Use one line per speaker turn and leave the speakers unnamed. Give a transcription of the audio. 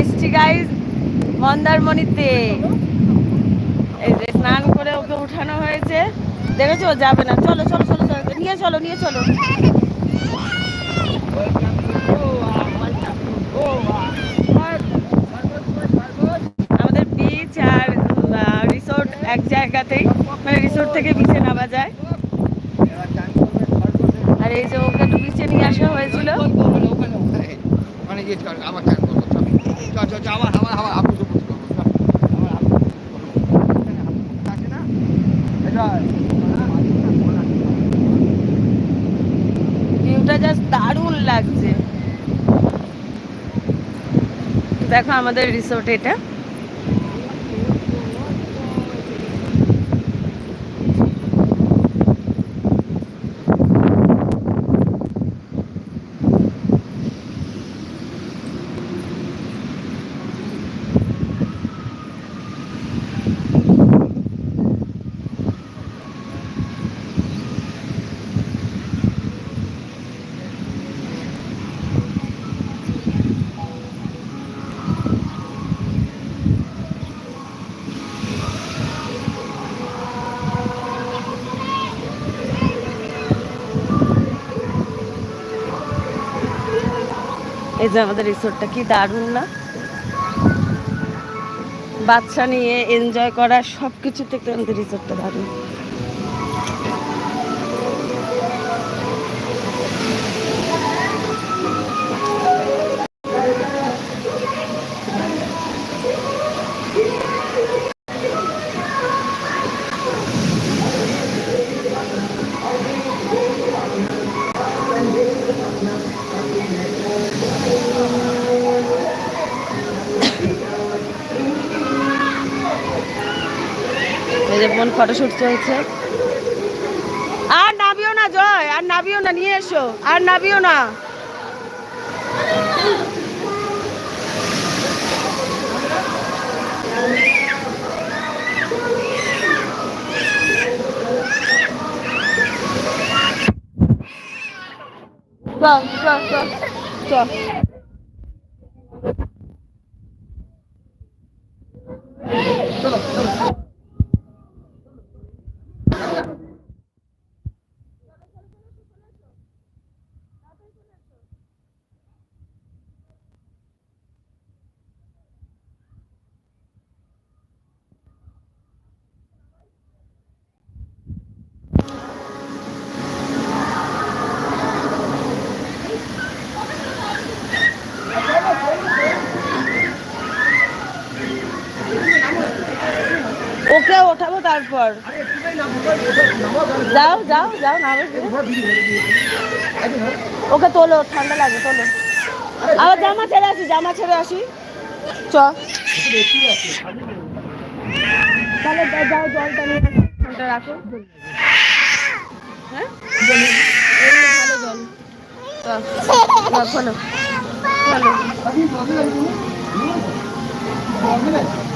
এসছি গাইজ মন্দারমণিতে। স্নান করে ওকে উঠানো হয়েছে। দেখেছ যাবে না। চলো চলো চলো চলো, নিয়ে চলো নিয়ে চলো। আমাদের বিচ আর রিসোর্ট এক জায়গাতেই। মানে রিসোর্ট থেকে বিচে নামা যায়। আর এই যে ওকে একটু বিচে নিয়ে আসা হয়েছিল।
মানে এটা,
ভিউটা জাস্ট দারুণ লাগছে। দেখো আমাদের রিসোর্ট এটা। এই যে আমাদের রিসোর্টটা কি দারুণ না? বাচ্চা নিয়ে এনজয় করা সব কিছু থেকে আমাদের রিসোর্টটা দারুণ। এই বোন ফটোশুট চলছে। আর নাবিও না, জয়। আর নাবিও না, নিয়ে এসো। আর নাবিও না। চল চল চল চল। ওকে ওঠাবো তারপর। যাও যাও যাও না ওকে তোলো, ঠান্ডা লাগে, তোলো। আবার জামা ছেড়ে আসি, জামা ছেড়ে আসি। চ। তাহলে যাও, জলটা নিয়ে ফোনটা রাখো। হ্যাঁ? এই